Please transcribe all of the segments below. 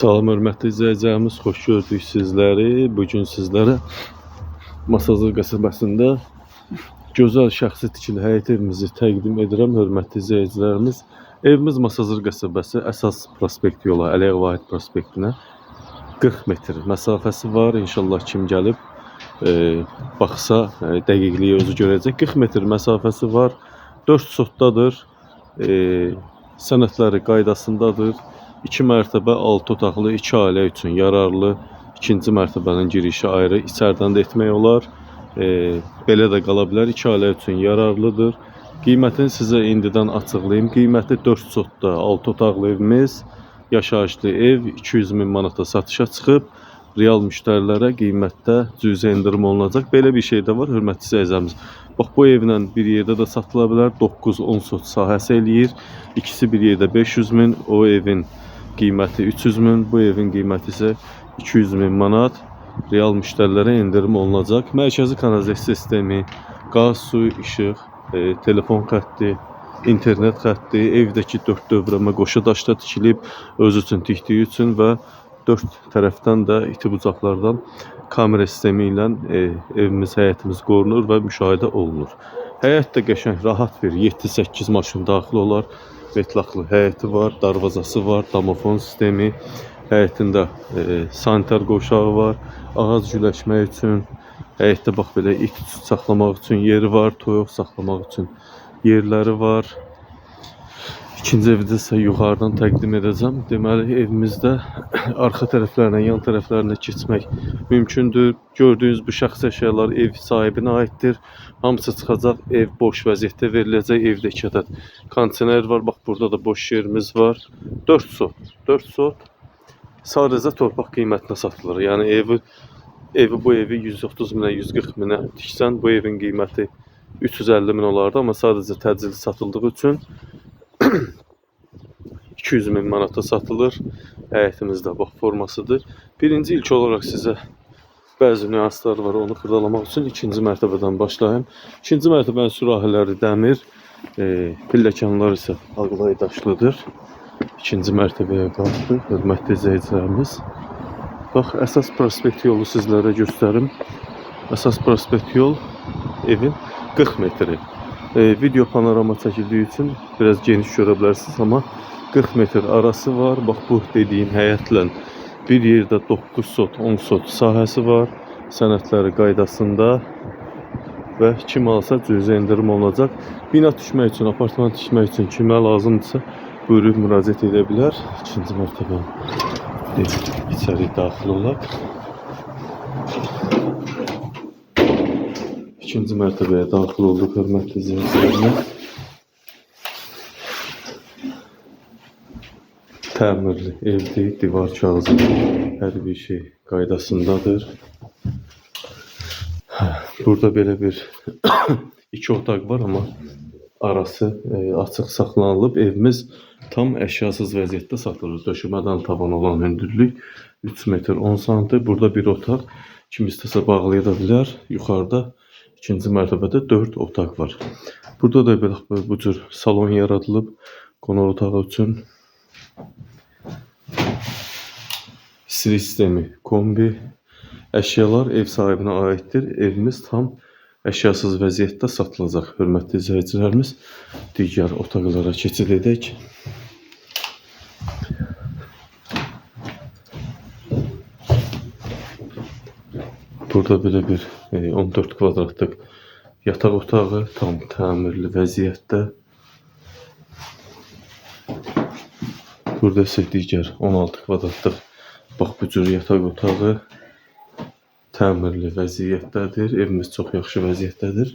Salam hörmətli izləyicilərimiz, xoş gördük sizləri. Bu gün sizlərə Masazır qəsəbəsində gözəl şəxsi tikili həyət evimizi təqdim edirəm hörmətli izləyicilərimiz. Evimiz Masazır qəsəbəsi əsas prospekt yola, Əliyev Vahid prospektinə 40 metr məsafəsi var. İnşallah kim gəlib e, baxsa, e, dəqiqliyi özü görəcək. 40 metr məsafəsi var. 4 sotdadır. E, sənədləri qaydasındadır. 2 mərtəbə 6 otaqlı 2 ailə üçün yararlı. İkinci mərtəbənin girişi ayrı, içəridən də etmək olar. E, belə də qala bilər. 2 ailə üçün yararlıdır. Qiymətini sizə indidən açıqlayım. Qiyməti 4 sotda 6 otaqlı evimiz, yaşayışlı ev 200 min manata satışa çıxıb. Real müştərilərə qiymətdə cüzi endirim olunacaq. Belə bir şey də var, hörmətli izləyicilərimiz. Bax bu evlə bir yerdə də satıla bilər. 9-10 sot sahəsi eləyir. İkisi bir yerdə 500 min, o evin qiyməti 300 min, bu evin qiyməti isə 200 min manat. Real müştərilərə endirim olunacaq. Mərkəzi kanalizasiya sistemi, qaz, su, işıq, e, telefon xətti, internet xətti, evdəki dörd dövrəmə qoşa daşda tikilib, öz üçün tikdiyi üçün və dörd tərəfdən də iti bucaqlardan kamera sistemi ilə e, evimiz, həyətimiz qorunur və müşahidə olunur. Həyət də qəşəng, rahat bir 7-8 maşın daxil olar. Metlaqlı həyəti var, darvazası var, domofon sistemi, həyətində e, sanitar qovşağı var, ağac güləşmək üçün, həyətdə bax belə it saxlamaq üçün yeri var, toyuq saxlamaq üçün yerləri var. İkinci evi də sizə yuxarıdan təqdim edəcəm. Deməli evimizdə arxa tərəflərinə, yan tərəflərinə keçmək mümkündür. Gördüyünüz bu şəxsi əşyalar ev sahibinə aiddir. Hamısı çıxacaq, ev boş vəziyyətdə veriləcək. Evdə ədəd kondisioner var. Bax burada da boş yerimiz var. 4 sot, 4 sot. Sadəcə torpaq qiymətinə satılır. Yəni evi evi bu evi 130 minə, 140 minə tiksən, bu evin qiyməti 350 min olardı, amma sadəcə təcili satıldığı üçün 200 min manata satılır. Həyətimizdə bax formasıdır. Birinci ilk olaraq sizə bəzi nüanslar var, onu xırdalamaq üçün ikinci mərtəbədən başlayım. İkinci mərtəbənin sürahiləri dəmir, e, pilləkənlər isə ağlay daşlıdır. İkinci mərtəbəyə qalxdıq, hörmətli izləyicilərimiz. Bax, əsas prospekt yolu sizlərə göstərim. Əsas prospekt yol evin 40 metri. E, video panorama çəkildiyi üçün biraz geniş görə bilərsiniz, amma 40 metr arası var. Bax bu dediyim həyətlə bir yerdə 9 sot, 10 sot sahəsi var. Sənədləri qaydasında və kim alsa cüzi endirim olacaq. Bina tikmək üçün, apartman tikmək üçün kimə lazımdırsa buyurub müraciət edə bilər. İkinci mərtəbə içəri daxil olaq. İkinci mərtəbəyə daxil olduq hörmətli izləyicilərimiz. Təmirli evdir, divar kağızı, hər bir şey qaydasındadır. Burada belə bir iki otaq var, amma arası e, açıq saxlanılıb. Evimiz tam əşyasız vəziyyətdə satılır. Döşəmədən tavan olan hündürlük 3 metr 10 sm. Burada bir otaq kim istəsə bağlaya da bilər. Yuxarıda ikinci mərtəbədə 4 otaq var. Burada da belə bu- cür salon yaradılıb qonaq otağı üçün. Sistemi, kombi, əşyalar ev sahibinə aiddir. Evimiz tam əşyasız vəziyyətdə satılacaq. Hörmətli izləyicilərimiz, digər otaqlara keçid edək. Burada belə bir e, 14 kvadratlıq yataq otağı tam təmirli vəziyyətdə. Burada isə digər 16 kvadratlıq bax bu cür yataq otağı təmirli vəziyyətdədir. Evimiz çox yaxşı vəziyyətdədir.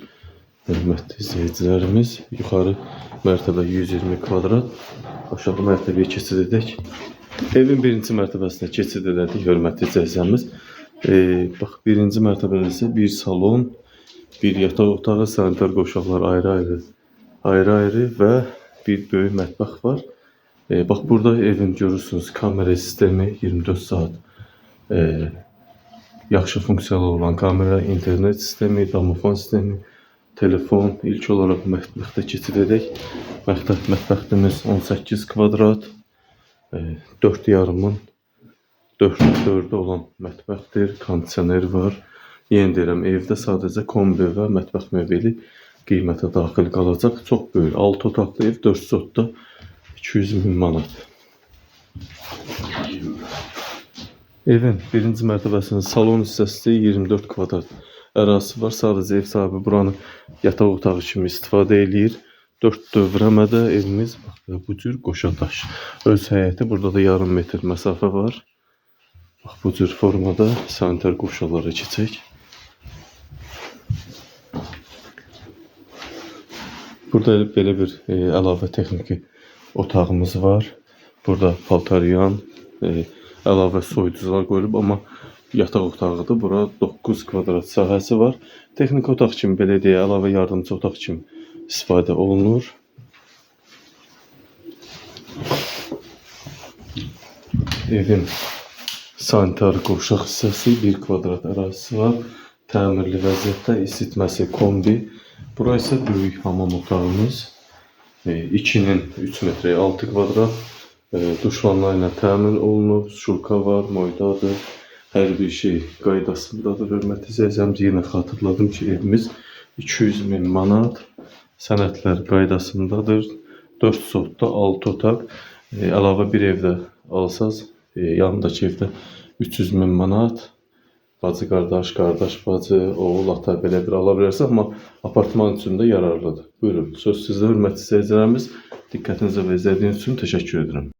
Hörmətli izləyicilərimiz, yuxarı mərtəbə 120 kvadrat, aşağı mərtəbəyə keçid edək. Evin birinci mərtəbəsinə keçid elədik, hörmətli izləyicilərimiz. Ee, bax birinci mərtəbədə isə bir salon, bir yataq otağı, sanitar qoşaqlar ayrı-ayrı, ayrı-ayrı və bir böyük mətbəx var. Ee, bax burada evin görürsünüz kamera sistemi 24 saat e, yaxşı funksiyalı olan kamera, internet sistemi, domofon sistemi, telefon. İlk olaraq mətbəxdə keçid edək. Mətbəx mətbəximiz 18 kvadrat, e, 4 yarımın 4-4 olan mətbəxdir, kondisioner var. Yenə deyirəm, evdə sadəcə kombi və mətbəx mebeli qiymətə daxil qalacaq. Çox böyük 6 otaqlı ev 4 sotda 200 min manat. Evin birinci mərtəbəsinin salon hissəsi 24 kvadrat ərazisi var. Sadəcə ev sahibi buranı yataq otağı kimi istifadə eləyir. 4 dövrəmədə evimiz bu cür qoşadaş. Öz həyəti burada da yarım metr məsafə var. Bax bu cür formada sanitar qoşalara keçək. Burada belə bir e, əlavə texniki otağımız var. Burada paltaryan, e, əlavə soyuducular qoyulub, amma yataq otağıdır. Bura 9 kvadrat sahəsi var. Texniki otaq kimi belə deyə əlavə yardımçı otaq kimi istifadə olunur. Evin sanitar qovşaq hissəsi 1 kvadrat ərazisi var. Təmirli vəziyyətdə isitməsi kombi. Bura isə böyük hamam otağımız. 2-nin 3 metrə 6 kvadrat e, duş vanna ilə təmin olunub. Şulka var, moydadır. Hər bir şey qaydasındadır. Hörmətli izləyicilərimiz, yenə xatırladım ki, evimiz 200 min manat. Sənədlər qaydasındadır. 4 sotda 6 otaq. E, əlavə bir evdə alsaz, e, yanındakı evdə 300 min manat. Bacı qardaş, qardaş bacı, oğul, ata belə bir ala bilərsə, amma apartman üçün də yararlıdır. Buyurun, söz sizdə hörmətli izləyicilərimiz. Diqqətinizə və izlədiyiniz üçün təşəkkür edirəm.